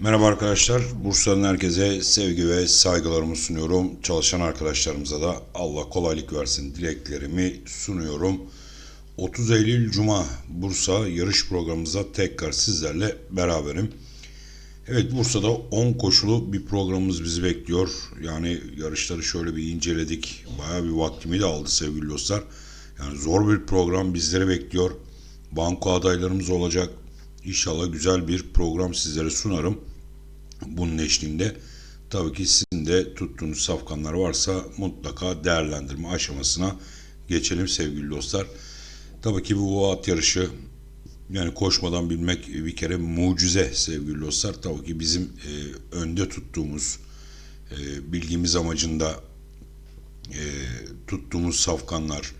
Merhaba arkadaşlar. Bursa'nın herkese sevgi ve saygılarımı sunuyorum. Çalışan arkadaşlarımıza da Allah kolaylık versin dileklerimi sunuyorum. 30 Eylül Cuma Bursa yarış programımıza tekrar sizlerle beraberim. Evet Bursa'da 10 koşulu bir programımız bizi bekliyor. Yani yarışları şöyle bir inceledik. Bayağı bir vaktimi de aldı sevgili dostlar. Yani zor bir program bizleri bekliyor. Banko adaylarımız olacak. İnşallah güzel bir program sizlere sunarım. Bunun eşliğinde tabii ki sizin de tuttuğunuz safkanlar varsa mutlaka değerlendirme aşamasına geçelim sevgili dostlar. Tabii ki bu at yarışı yani koşmadan bilmek bir kere mucize sevgili dostlar. Tabii ki bizim e, önde tuttuğumuz e, bilgimiz amacında e, tuttuğumuz safkanlar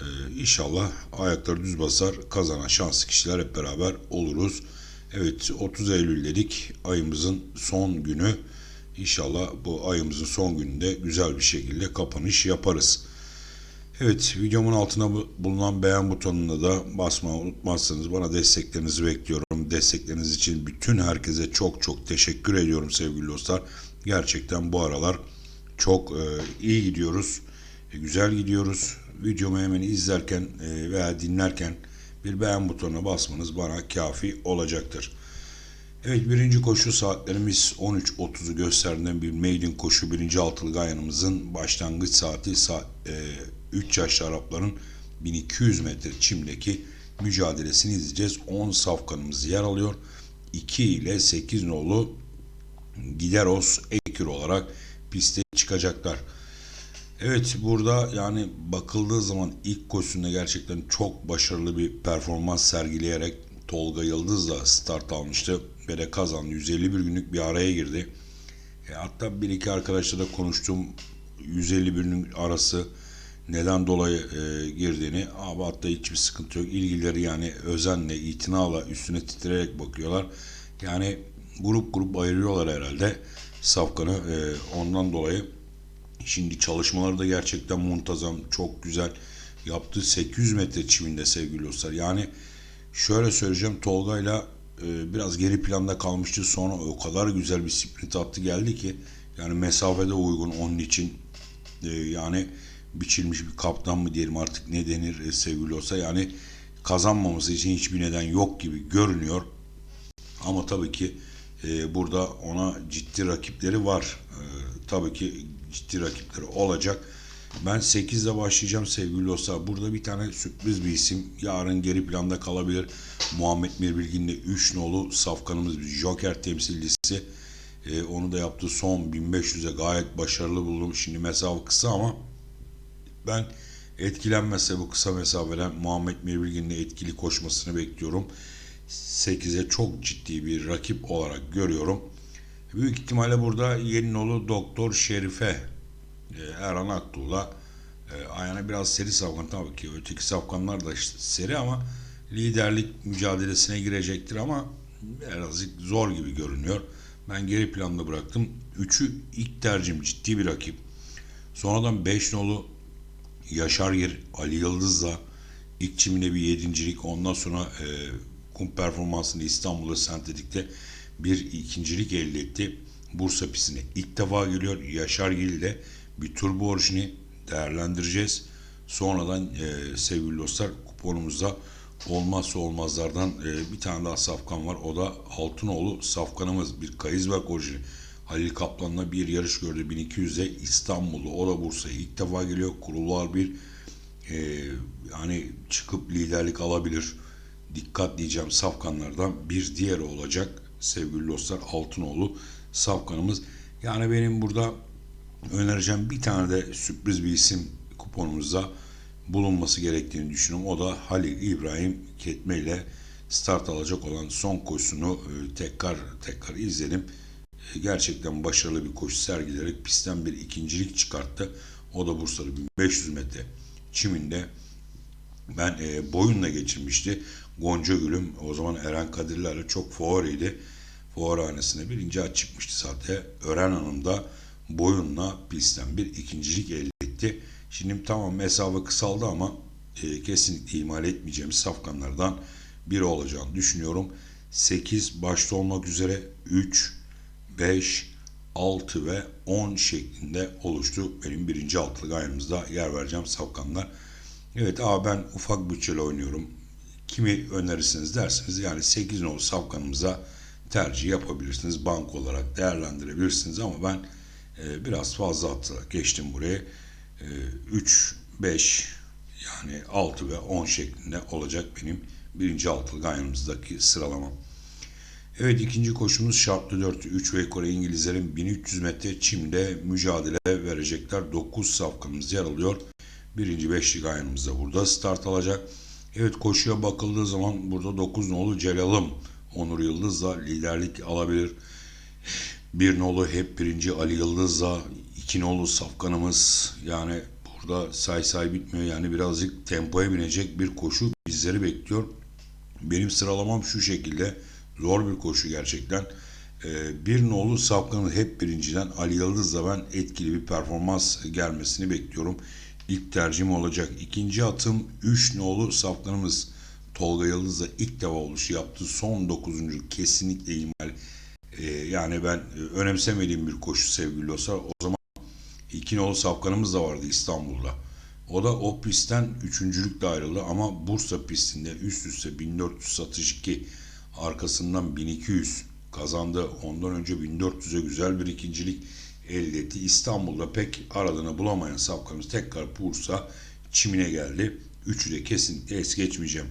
e, inşallah ayakları düz basar kazanan şanslı kişiler hep beraber oluruz. Evet 30 Eylül dedik ayımızın son günü. İnşallah bu ayımızın son gününde güzel bir şekilde kapanış yaparız. Evet videomun altına bu- bulunan beğen butonuna da basmayı unutmazsanız bana desteklerinizi bekliyorum. Destekleriniz için bütün herkese çok çok teşekkür ediyorum sevgili dostlar. Gerçekten bu aralar çok e, iyi gidiyoruz. e, güzel gidiyoruz. Videomu hemen izlerken e, veya dinlerken bir beğen butonuna basmanız bana kafi olacaktır. Evet birinci koşu saatlerimiz 13.30'u gösterdiğinden bir maiden koşu birinci altılı gayanımızın başlangıç saati saat, e, 3 yaşlı Arapların 1200 metre çimdeki mücadelesini izleyeceğiz. 10 safkanımız yer alıyor. 2 ile 8 nolu Gideros Ekür olarak piste çıkacaklar. Evet burada yani bakıldığı zaman ilk koşusunda gerçekten çok başarılı bir performans sergileyerek Tolga Yıldız da start almıştı ve de kazandı. 151 günlük bir araya girdi. E, hatta bir iki arkadaşla da konuştum. 151 günlük arası neden dolayı e, girdiğini. Abi hatta hiçbir sıkıntı yok. İlgileri yani özenle, itinayla üstüne titreyerek bakıyorlar. Yani grup grup ayırıyorlar herhalde Safkan'ı. E, ondan dolayı Şimdi çalışmaları da gerçekten muntazam, çok güzel. Yaptığı 800 metre çiminde sevgili dostlar. Yani şöyle söyleyeceğim Tolga'yla e, biraz geri planda kalmıştı. Sonra o kadar güzel bir sprint attı geldi ki yani mesafede uygun onun için e, yani biçilmiş bir kaptan mı diyelim artık ne denir e, sevgili olsa yani kazanmaması için hiçbir neden yok gibi görünüyor. Ama tabii ki e, burada ona ciddi rakipleri var. E, tabii ki ciddi rakipleri olacak. Ben 8'de başlayacağım sevgili dostlar. Burada bir tane sürpriz bir isim. Yarın geri planda kalabilir. Muhammed Mirbilgin'le 3 nolu safkanımız bir Joker temsilcisi. E, onu da yaptı son 1500'e gayet başarılı buldum. Şimdi mesafe kısa ama ben etkilenmezse bu kısa mesafeden Muhammed Mirbilgin'le etkili koşmasını bekliyorum. 8'e çok ciddi bir rakip olarak görüyorum. Büyük ihtimalle burada Yeninoğlu Doktor Şerife e, Erhan Aktuğ'la e, ayağına biraz seri safkan tabii ki öteki safkanlar da işte seri ama liderlik mücadelesine girecektir ama birazcık zor gibi görünüyor. Ben geri planda bıraktım. Üçü ilk tercihim ciddi bir rakip. Sonradan 5 nolu Yaşar Yer, Ali Yıldız'la ilk çimine bir yedincilik ondan sonra e, kum performansını İstanbul'da sentetikte bir ikincilik elde etti. Bursa pistine ilk defa geliyor. Yaşar Gil'de bir turbo orijini değerlendireceğiz. Sonradan e, sevgili dostlar kuponumuzda olmazsa olmazlardan e, bir tane daha safkan var. O da Altınoğlu safkanımız. Bir Kayızberk orijini. Halil Kaplan'la bir yarış gördü 1200'de İstanbul'da. O da Bursa'ya ilk defa geliyor. Kurullar bir e, yani çıkıp liderlik alabilir. Dikkat diyeceğim safkanlardan bir diğeri olacak sevgili dostlar Altınoğlu safkanımız. Yani benim burada önereceğim bir tane de sürpriz bir isim kuponumuzda bulunması gerektiğini düşünüyorum. O da Halil İbrahim Ketme ile start alacak olan son koşusunu e, tekrar tekrar izledim. E, Gerçekten başarılı bir koşu sergileyerek pistten bir ikincilik çıkarttı. O da Bursa'da 1500 metre çiminde ben e, boyunla geçirmişti. Gonca Gül'üm o zaman Eren Kadirler'le çok favoriydi. Fuarhanesine birinci at çıkmıştı zaten. Ören Hanım da boyunla pistten bir ikincilik elde etti. Şimdi tamam mesafe kısaldı ama e, kesinlikle ihmal etmeyeceğimiz safkanlardan biri olacağını düşünüyorum. 8 başta olmak üzere 3, 5, 6 ve 10 şeklinde oluştu. Benim birinci altılı ayağımızda yer vereceğim safkanlar. Evet abi ben ufak bütçeli oynuyorum. Kimi önerirsiniz derseniz yani 8 nolu safkanımıza tercih yapabilirsiniz. Bank olarak değerlendirebilirsiniz ama ben e, biraz fazla atarak geçtim buraya. E, 3, 5 yani 6 ve 10 şeklinde olacak benim birinci altılı ganyanımızdaki sıralamam. Evet ikinci koşumuz şartlı 4 3 ve Kore İngilizlerin 1300 metre çimde mücadele verecekler. 9 safkanımız yer alıyor. Birinci beşli ganyanımız da burada start alacak. Evet koşuya bakıldığı zaman burada 9 nolu Celal'ım Onur Yıldız'la liderlik alabilir. Bir nolu hep birinci Ali Yıldız'la iki nolu Safkan'ımız yani burada say say bitmiyor yani birazcık tempoya binecek bir koşu bizleri bekliyor. Benim sıralamam şu şekilde zor bir koşu gerçekten. Ee, bir nolu Safkan'ın hep birinciden Ali Yıldız'la ben etkili bir performans gelmesini bekliyorum. İlk tercihim olacak. İkinci atım 3 nolu Safkan'ımız Tolga Yıldız'la ilk defa oluşu yaptı. Son 9. kesinlikle ihmal. Ee, yani ben e, önemsemediğim bir koşu sevgili olsa o zaman iki nolu Safkan'ımız da vardı İstanbul'da. O da o pistten üçüncülükle ayrıldı ama Bursa pistinde üst üste 1400 satış 2 arkasından 1200 kazandı. Ondan önce 1400'e güzel bir ikincilik elde etti. İstanbul'da pek aradığını bulamayan Safkan'ımız tekrar Bursa çimine geldi. Üçü de kesinlikle es geçmeyeceğim.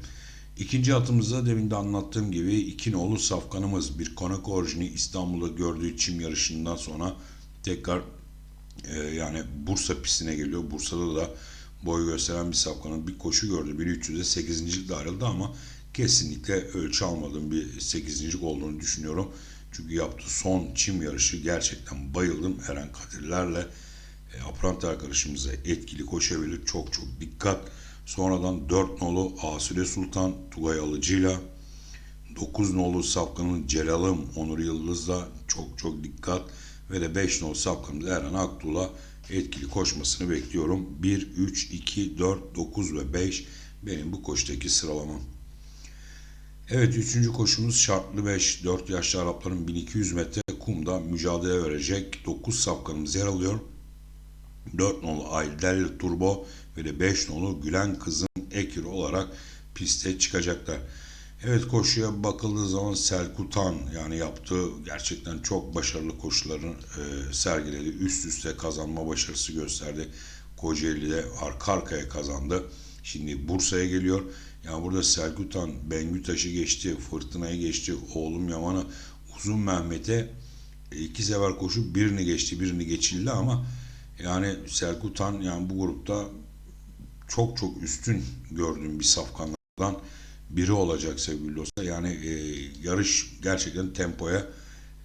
İkinci atımızda demin de anlattığım gibi iki nolu safkanımız bir konak orijini İstanbul'da gördüğü çim yarışından sonra tekrar e, yani Bursa pistine geliyor. Bursa'da da boy gösteren bir safkanın bir koşu gördü. 1300'de 8. ayrıldı ama kesinlikle ölçü almadığım bir 8. olduğunu düşünüyorum. Çünkü yaptığı son çim yarışı gerçekten bayıldım. Eren Kadirler'le e, Aprant arkadaşımıza etkili koşabilir. Çok çok dikkat. Sonradan 4 nolu Asile Sultan Tugay Alıcı'yla 9 nolu Safkan'ın Celal'ım Onur Yıldız'la çok çok dikkat ve de 5 nolu Safkan'ın Eren Aktuğ'la etkili koşmasını bekliyorum. 1, 3, 2, 4, 9 ve 5 benim bu koştaki sıralamam. Evet üçüncü koşumuz şartlı 5. 4 yaşlı Arapların 1200 metre kumda mücadele verecek. 9 safkanımız yer alıyor. 4 nolu Aydel Turbo ve de 5 nolu Gülen Kızın Ekir olarak piste çıkacaklar. Evet koşuya bakıldığı zaman Selkutan yani yaptığı gerçekten çok başarılı koşularını e, sergiledi. Üst üste kazanma başarısı gösterdi. Kocaeli'de arka arkaya kazandı. Şimdi Bursa'ya geliyor. Yani burada Selkutan Bengütaş'ı geçti, Fırtına'yı geçti, oğlum Yaman'ı, Uzun Mehmet'e e, iki sefer koşu birini geçti, birini geçildi ama yani Selkutan yani bu grupta çok çok üstün gördüğüm bir safkanlardan biri olacak sevgili dostlar. Yani e, yarış gerçekten tempoya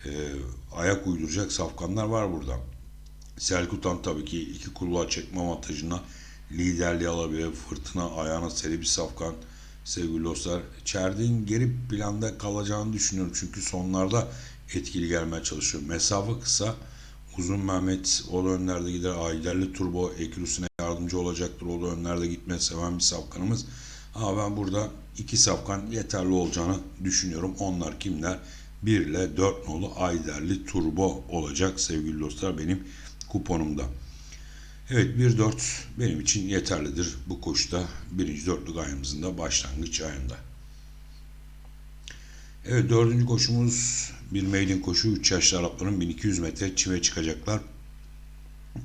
e, ayak uyduracak safkanlar var burada. Selkutan tabii ki iki kulluğa çekme avantajına liderliği alabilir. Fırtına ayağına seri bir safkan sevgili dostlar. Çerdiğin geri planda kalacağını düşünüyorum. Çünkü sonlarda etkili gelmeye çalışıyor. Mesafe kısa. Uzun Mehmet o da önlerde gider. Ayderli Turbo Ekürüsüne yardımcı olacaktır. O da önlerde gitmeyi seven bir safkanımız. Ama ben burada iki safkan yeterli olacağını düşünüyorum. Onlar kimler? 1 ile 4 nolu Ayderli Turbo olacak sevgili dostlar benim kuponumda. Evet 1-4 benim için yeterlidir bu koşuda. Birinci dörtlük ayımızın da başlangıç ayında. Evet dördüncü koşumuz bir maiden koşu. 3 yaşlı Arapların 1200 metre çime çıkacaklar.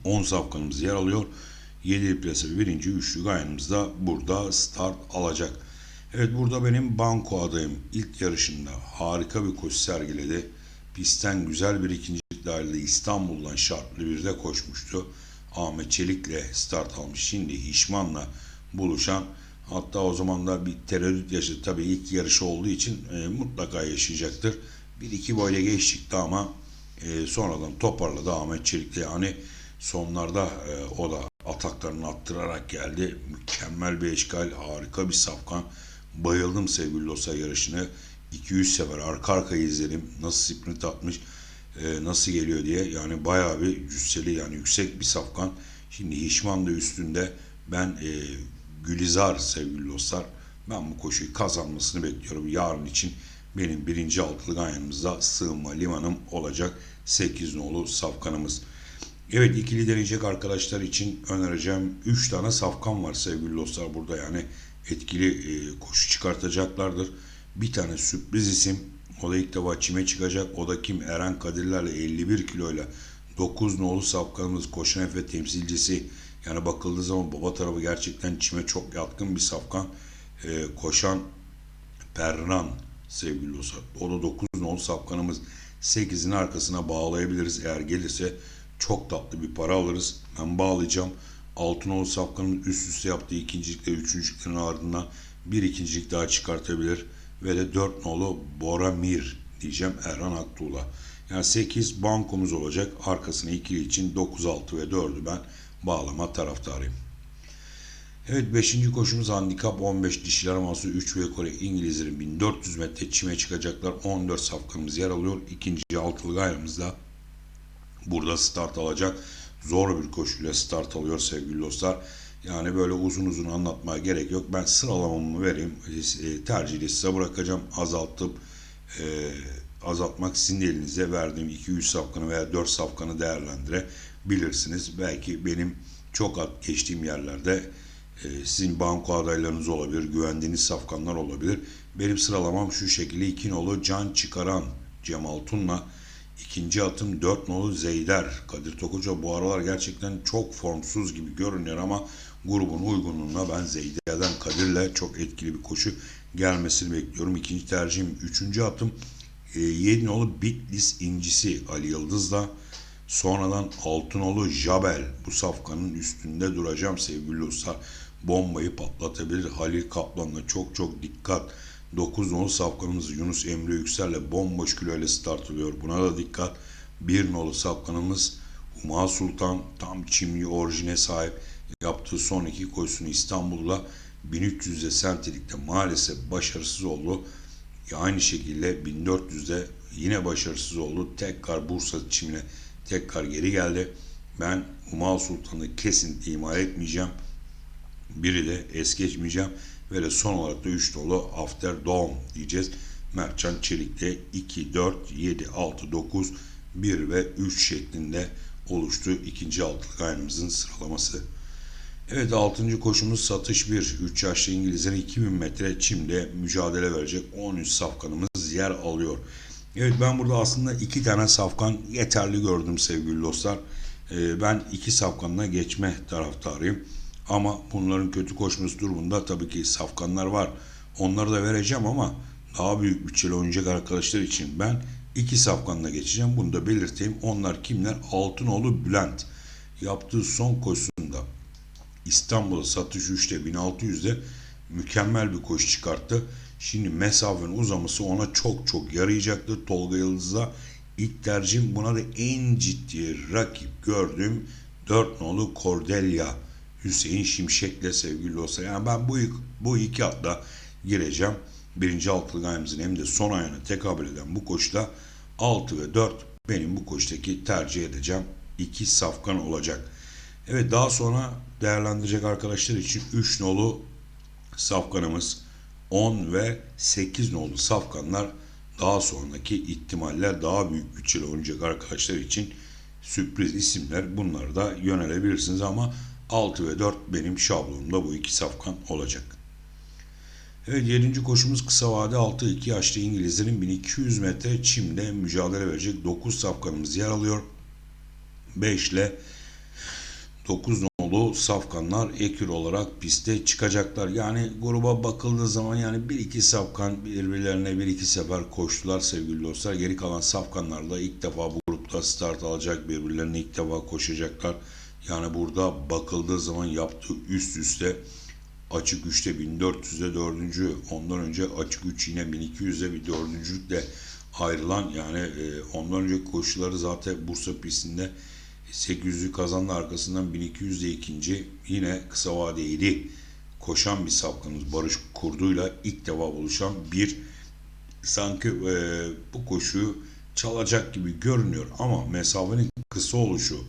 10 safkanımız yer alıyor. 7 plase birinci üçlük ayımızda burada start alacak. Evet burada benim banko adayım. İlk yarışında harika bir koşu sergiledi. Pistten güzel bir ikincilik dahilinde İstanbul'dan şartlı bir de koşmuştu. Ahmet Çelik'le start almış. Şimdi Hişman'la buluşan hatta o zaman da bir tereddüt yaşadı. Tabii ilk yarışı olduğu için e, mutlaka yaşayacaktır. Bir iki boyla geçtikti ama e, sonradan toparladı Ahmet Çelik'le. Yani sonlarda e, o da ataklarını attırarak geldi. Mükemmel bir eşgal, harika bir safkan. Bayıldım sevgili dostlar yarışını. 200 sefer arka arkaya izledim. Nasıl sprint atmış e, nasıl geliyor diye yani bayağı bir cüsseli yani yüksek bir safkan. Şimdi Hişman da üstünde ben e, Gülizar sevgili dostlar ben bu koşuyu kazanmasını bekliyorum yarın için benim birinci altılı ganyanımızda sığınma limanım olacak 8 nolu safkanımız. Evet ikili deneyecek arkadaşlar için önereceğim 3 tane safkan var sevgili dostlar burada yani etkili e, koşu çıkartacaklardır. Bir tane sürpriz isim o da ilk defa çime çıkacak. O da kim? Eren Kadirler'le 51 kiloyla 9 nolu safkanımız koşan Efe temsilcisi. Yani bakıldığı zaman baba tarafı gerçekten çime çok yatkın bir safkan. E, koşan Perran sevgili dostlar. O da 9 nolu safkanımız. 8'in arkasına bağlayabiliriz. Eğer gelirse çok tatlı bir para alırız. Ben bağlayacağım. Altın nolu safkanın üst üste yaptığı ikincilikle üçüncülüklerin ardından bir ikincilik daha çıkartabilir. Ve de 4 nolu Boramir diyeceğim Erhan Aktuğ'la. Yani 8 bankomuz olacak. Arkasına ikili için 9, 6 ve 4'ü ben bağlama taraftarıyım. Evet 5. koşumuz handikap 15 dişiler masu 3 ve Kore İngilizlerin 1400 metre çime çıkacaklar. 14 safkanımız yer alıyor. İkinci altılı gayrımızda burada start alacak. Zor bir koşuyla start alıyor sevgili dostlar. Yani böyle uzun uzun anlatmaya gerek yok. Ben sıralamamı vereyim. E, tercihi size bırakacağım. Azaltıp e, azaltmak sizin elinize verdiğim 2-3 safkanı veya 4 safkanı değerlendirebilirsiniz. Belki benim çok at geçtiğim yerlerde e, sizin banko adaylarınız olabilir, güvendiğiniz safkanlar olabilir. Benim sıralamam şu şekilde 2 nolu Can Çıkaran Cemal Tun'la ikinci atım 4 nolu Zeyder Kadir Tokuca bu aralar gerçekten çok formsuz gibi görünüyor ama grubun uygunluğuna ben Zeyder'den Kadir'le çok etkili bir koşu gelmesini bekliyorum. İkinci tercihim üçüncü atım e, 7 nolu Bitlis incisi Ali Yıldız'la sonradan Altınoğlu Jabel bu safkanın üstünde duracağım sevgili dostlar. Bombayı patlatabilir. Halil Kaplan'la çok çok dikkat. 9 nolu safkanımız Yunus Emre Yüksel'le bomboş kiloyla start alıyor. Buna da dikkat. 1 nolu safkanımız Huma Sultan tam çimli orijine sahip. Yaptığı son iki koşusunu İstanbul'la 1300'de sentilikte maalesef başarısız oldu. Aynı şekilde 1400'de yine başarısız oldu. Tekrar Bursa çimine tekrar geri geldi. Ben Huma Sultan'ı kesin imal etmeyeceğim. Biri de es geçmeyeceğim. Ve de son olarak da 3 dolu After Dawn diyeceğiz. Mertcan Çelik'te 2, 4, 7, 6, 9, 1 ve 3 şeklinde oluştu. ikinci altılık aynımızın sıralaması. Evet 6. koşumuz satış 1. 3 yaşlı İngilizlerin 2000 metre çimde mücadele verecek 13 safkanımız yer alıyor. Evet ben burada aslında iki tane safkan yeterli gördüm sevgili dostlar. Ee, ben iki safkanına geçme taraftarıyım. Ama bunların kötü koşması durumunda tabii ki safkanlar var. Onları da vereceğim ama daha büyük bütçeli oynayacak arkadaşlar için ben iki safkanla geçeceğim. Bunu da belirteyim. Onlar kimler? Altınoğlu Bülent. Yaptığı son koşusunda İstanbul'a satış 3'te 1600'de mükemmel bir koşu çıkarttı. Şimdi mesafenin uzaması ona çok çok yarayacaktır. Tolga Yıldız'da ilk tercihim buna da en ciddi rakip gördüğüm 4 nolu Cordelia Hüseyin Şimşek'le sevgili dostlar. Yani ben bu, bu iki atla gireceğim. Birinci altılı gayemizin hem de son ayağına tekabül eden bu koşuda 6 ve 4 benim bu koşudaki tercih edeceğim. iki safkan olacak. Evet daha sonra değerlendirecek arkadaşlar için 3 nolu safkanımız 10 ve 8 nolu safkanlar daha sonraki ihtimaller daha büyük bütçeli oynayacak arkadaşlar için sürpriz isimler bunları da yönelebilirsiniz ama 6 ve 4 benim şablonumda bu iki safkan olacak. Evet 7. koşumuz kısa vade 6 2 yaşlı İngilizlerin 1200 metre çimde mücadele verecek 9 safkanımız yer alıyor. 5 ile 9 nolu safkanlar ekür olarak piste çıkacaklar. Yani gruba bakıldığı zaman yani 1-2 safkan birbirlerine 1-2 sefer koştular sevgili dostlar. Geri kalan safkanlar da ilk defa bu grupta start alacak birbirlerine ilk defa koşacaklar. Yani burada bakıldığı zaman yaptığı üst üste açık 3'te 1400'de dördüncü ondan önce açık 3 yine 1200'de bir dördüncülükle ayrılan yani e, ondan önce koşuları zaten Bursa pistinde 800'lü kazandı arkasından 1200'de ikinci yine kısa vadeli koşan bir sapkınız Barış Kurdu'yla ilk defa buluşan bir sanki e, bu koşuyu çalacak gibi görünüyor ama mesafenin kısa oluşu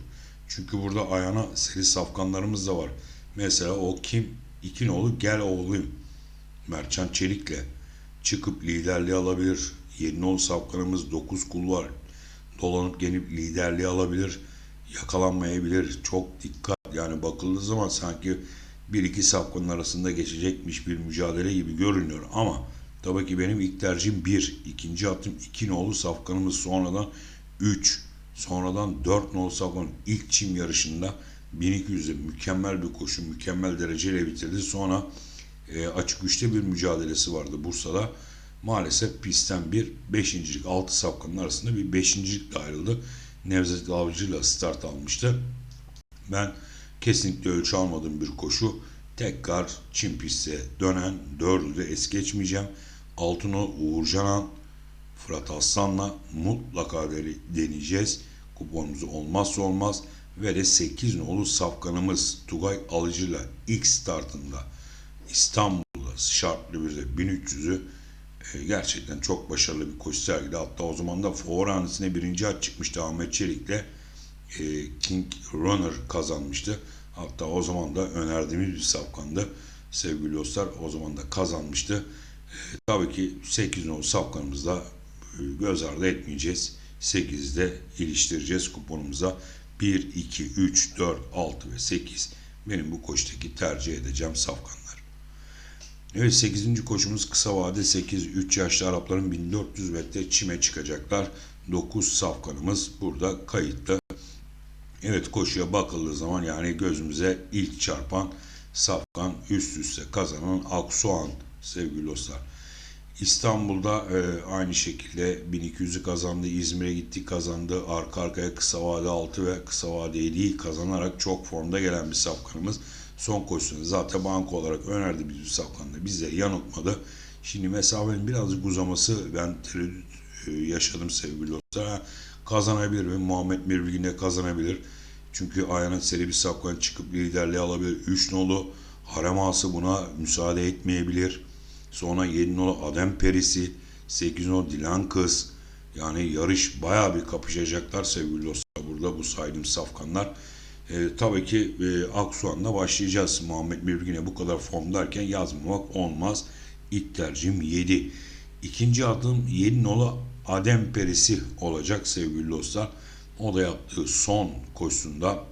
çünkü burada ayağına seri safkanlarımız da var. Mesela o kim? İki nolu gel oğlum. Mertcan Çelik'le çıkıp liderliği alabilir. Yeni nol safkanımız 9 kul var. Dolanıp gelip liderliği alabilir. Yakalanmayabilir. Çok dikkat. Yani bakıldığı zaman sanki bir iki safkanın arasında geçecekmiş bir mücadele gibi görünüyor. Ama tabii ki benim ilk tercihim 1. ikinci atım 2 nolu safkanımız sonradan 3. Sonradan 4 nolu safkanın ilk çim yarışında 1200'de mükemmel bir koşu, mükemmel dereceyle bitirdi. Sonra e, açık üçte bir mücadelesi vardı Bursa'da. Maalesef pistten bir beşincilik, altı safkanın arasında bir beşincilikle ayrıldı. Nevzat Avcı'yla start almıştı. Ben kesinlikle ölçü almadığım bir koşu. Tekrar çim piste dönen dördü de es geçmeyeceğim. Altını Uğur Canan, Fırat Aslan'la mutlaka de- deneyeceğiz. Kuponumuz olmazsa olmaz. Ve de 8 nolu safkanımız Tugay Alıcı'yla ilk startında İstanbul'da şartlı bir de 1300'ü e, gerçekten çok başarılı bir koşu sergiledi. Hatta o zaman da Fuarhanesi'ne birinci at çıkmıştı Ahmet Çelik'le. E, King Runner kazanmıştı. Hatta o zaman da önerdiğimiz bir safkandı. Sevgili dostlar o zaman da kazanmıştı. E, tabii ki 8 nolu safkanımızda e, göz ardı etmeyeceğiz. 8'de iliştireceğiz kuponumuza. 1, 2, 3, 4, 6 ve 8 benim bu koştaki tercih edeceğim safkanlar. Evet 8. koşumuz kısa vade 8 3 yaşlı Arapların 1400 metre çime çıkacaklar. 9 safkanımız burada kayıtlı. Evet koşuya bakıldığı zaman yani gözümüze ilk çarpan safkan üst üste kazanan Aksoğan sevgili dostlar. İstanbul'da e, aynı şekilde 1200'ü kazandı. İzmir'e gitti kazandı. Arka arkaya kısa vade 6 ve kısa vade 7'yi kazanarak çok formda gelen bir safkanımız. Son koşusunu zaten banko olarak önerdi biz bir safkandı. Bizleri yanıltmadı. Şimdi mesafenin birazcık uzaması ben tereddüt e, yaşadım sevgili dostlar. Kazanabilir mi? Muhammed Mirbil yine kazanabilir. Çünkü ayağına seri bir safkan çıkıp liderliği alabilir. 3 nolu harem ağası buna müsaade etmeyebilir. Sonra 7 nolu Adem Perisi, 8 nolu Dilan Kız. Yani yarış bayağı bir kapışacaklar sevgili dostlar. Burada bu saydığım safkanlar. E, tabii ki e, Aksuan'la başlayacağız. Muhammed Mirgin'e bu kadar formdayken yazmamak olmaz. İlk tercihim 7. İkinci adım 7 nolu Adem Perisi olacak sevgili dostlar. O da yaptığı son koşusunda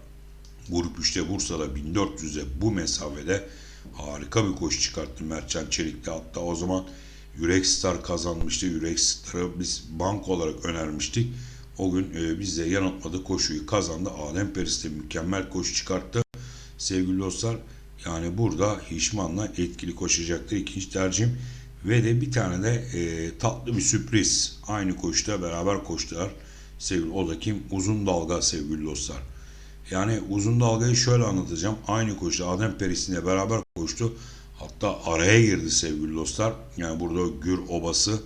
Grup 3'te Bursa'da 1400'e bu mesafede harika bir koşu çıkarttı Mertcan Çelik'te. Hatta o zaman Yürek Star kazanmıştı. Yürek Star'ı biz bank olarak önermiştik. O gün e, biz de yanıltmadı koşuyu kazandı. Adem Peris de mükemmel koşu çıkarttı. Sevgili dostlar yani burada Hişman'la etkili koşacaktır ikinci tercihim. Ve de bir tane de e, tatlı bir sürpriz. Aynı koşuda beraber koştular. Sevgili o da kim? Uzun dalga sevgili dostlar. Yani uzun dalgayı şöyle anlatacağım. Aynı koşuda Adem Perisi'yle beraber koştu. Hatta araya girdi sevgili dostlar. Yani burada Gür Obası,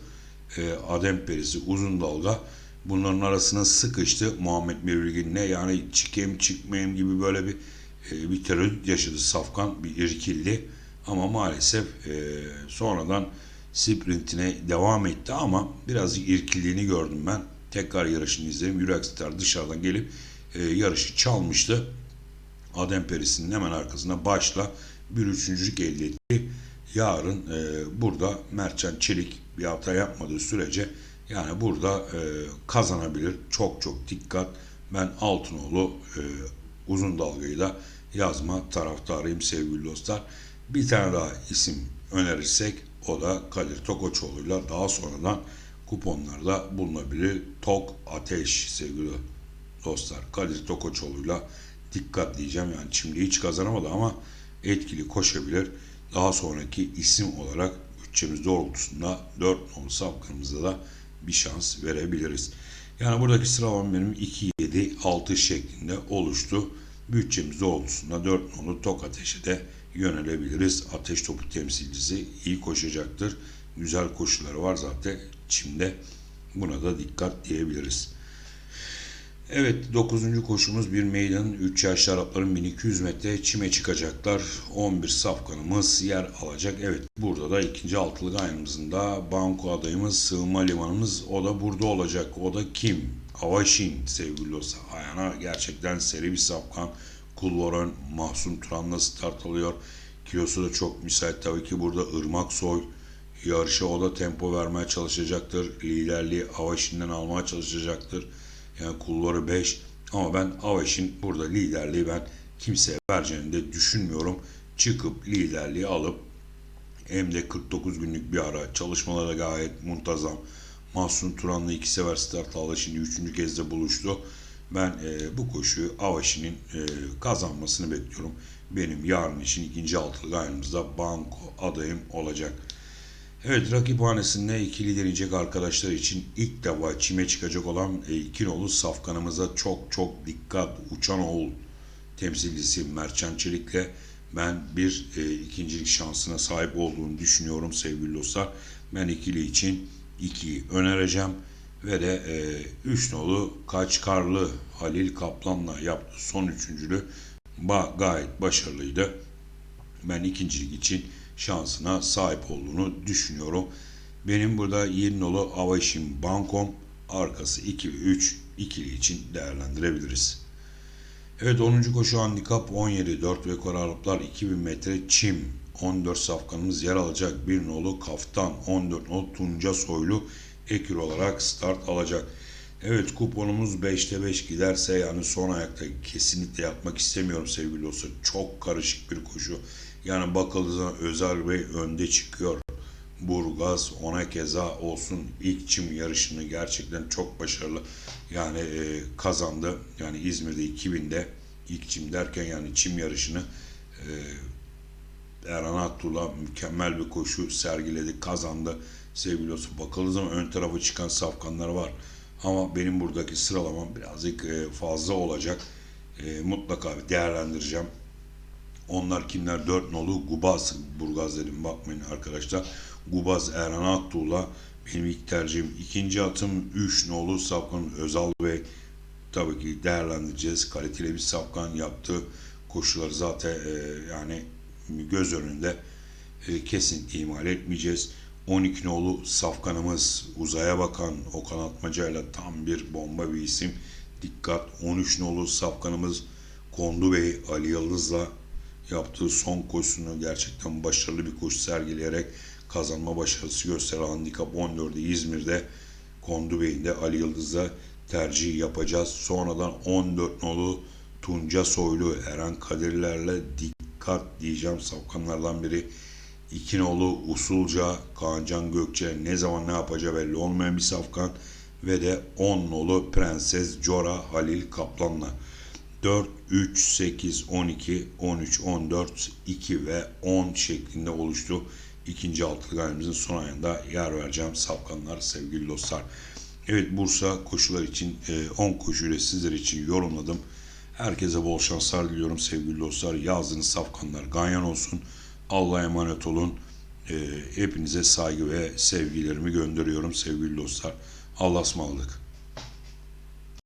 e, Adem Perisi, uzun dalga. Bunların arasına sıkıştı Muhammed Mevlügin'le. Yani çıkayım çıkmayayım gibi böyle bir e, bir tereddüt yaşadı Safkan. Bir irkildi. Ama maalesef e, sonradan sprintine devam etti ama biraz irkildiğini gördüm ben. Tekrar yarışını izledim. Yürek Star dışarıdan gelip e, yarışı çalmıştı. Adem Perisi'nin hemen arkasına başla bir üçüncülük elde etti. Yarın e, burada Mertcan Çelik bir hata yapmadığı sürece yani burada e, kazanabilir. Çok çok dikkat. Ben Altınoğlu e, uzun dalgayı da yazma taraftarıyım sevgili dostlar. Bir tane daha isim önerirsek o da Kadir Tokoçoğlu'yla daha sonradan kuponlarda bulunabilir. Tok Ateş sevgili dostlar. Kadir Tokoçoğlu'yla dikkat diyeceğim. Yani şimdi hiç kazanamadı ama etkili koşabilir. Daha sonraki isim olarak bütçemiz doğrultusunda 4 nolu safkanımızda da bir şans verebiliriz. Yani buradaki sıralama benim 2, 7, 6 şeklinde oluştu. Bütçemiz doğrultusunda 4 nolu tok ateşe de yönelebiliriz. Ateş topu temsilcisi iyi koşacaktır. Güzel koşuları var zaten çimde. Buna da dikkat diyebiliriz. Evet 9. koşumuz bir meydanın 3 yaşlı Arapların 1200 metre çime çıkacaklar. 11 safkanımız yer alacak. Evet burada da ikinci altılık aynımızın da banko adayımız sığınma limanımız o da burada olacak. O da kim? Avaşin sevgili dostlar. Ayağına gerçekten seri bir safkan. Kulvaron Mahsun Turan'la start alıyor. Kilosu da çok müsait tabii ki burada Irmak Soy Yarışa o da tempo vermeye çalışacaktır. Liderliği Avaşin'den almaya çalışacaktır. Yani kulları 5. Ama ben Avaşin burada liderliği ben kimseye vereceğini de düşünmüyorum. Çıkıp liderliği alıp hem de 49 günlük bir ara çalışmalara gayet muntazam. Mahsun Turan'la iki sefer start aldı. Şimdi üçüncü kez de buluştu. Ben e, bu koşuyu Avaşi'nin e, kazanmasını bekliyorum. Benim yarın için ikinci altılı gayrımızda banko adayım olacak. Evet rakip hanesinde ikili deneyecek arkadaşlar için ilk defa çime çıkacak olan e, iki nolu safkanımıza çok çok dikkat. Uçan oğul temsilcisi Mertcan Çelik'le ben bir e, ikincilik şansına sahip olduğunu düşünüyorum sevgili dostlar. Ben ikili için 2'yi önereceğim ve de 3 nolu Kaçkarlı Halil Kaplan'la yaptığı son üçüncülü ba gayet başarılıydı. Ben ikincilik için şansına sahip olduğunu düşünüyorum. Benim burada 7 nolu Avaşin Bankom arkası 2 ve 3 ikili için değerlendirebiliriz. Evet 10. koşu handikap 17 4 ve Aralıklar 2000 metre çim 14 safkanımız yer alacak. Bir nolu kaftan 14 nolu Tunca Soylu ekür olarak start alacak. Evet kuponumuz 5'te 5 giderse yani son ayakta kesinlikle yapmak istemiyorum sevgili dostlar. Çok karışık bir koşu. Yani bakıldığı zaman Özel Bey önde çıkıyor. Burgaz ona keza olsun ilk çim yarışını gerçekten çok başarılı yani e, kazandı. Yani İzmir'de 2000'de ilk çim derken yani çim yarışını e, Erhan Aktuğ'la mükemmel bir koşu sergiledi, kazandı. Sevgili olsun bakıldığı zaman ön tarafa çıkan safkanlar var. Ama benim buradaki sıralamam birazcık e, fazla olacak. E, mutlaka değerlendireceğim. Onlar kimler? 4 nolu Gubaz Burgaz dedim bakmayın arkadaşlar. Gubaz Erhan Aktuğ'la benim ilk tercihim. ikinci atım 3 nolu Safkan Özal Bey. Tabii ki değerlendireceğiz. Kaliteli bir Safkan yaptığı koşuları zaten e, yani göz önünde e, kesinlikle ihmal etmeyeceğiz. 12 nolu Safkanımız uzaya bakan Okan Atmaca'yla tam bir bomba bir isim. Dikkat 13 nolu Safkanımız Kondu Bey Ali Yıldız'la yaptığı son koşusunu gerçekten başarılı bir koşu sergileyerek kazanma başarısı gösteren handikap 14'ü İzmir'de Kondu Bey'in de Ali Yıldız'la tercih yapacağız. Sonradan 14 nolu Tunca Soylu Eren Kadirlerle dikkat diyeceğim safkanlardan biri. İki nolu Usulca Kaancan Gökçe ne zaman ne yapacağı belli olmayan bir safkan ve de 10 nolu Prenses Cora Halil Kaplan'la 4, 3, 8, 12, 13, 14, 2 ve 10 şeklinde oluştu. İkinci altılı gayrımızın son ayında yer vereceğim safkanlar sevgili dostlar. Evet Bursa koşular için e, 10 koşuyla sizler için yorumladım. Herkese bol şanslar diliyorum sevgili dostlar. Yazdığınız safkanlar ganyan olsun. Allah'a emanet olun. E, hepinize saygı ve sevgilerimi gönderiyorum sevgili dostlar. Allah'a ısmarladık.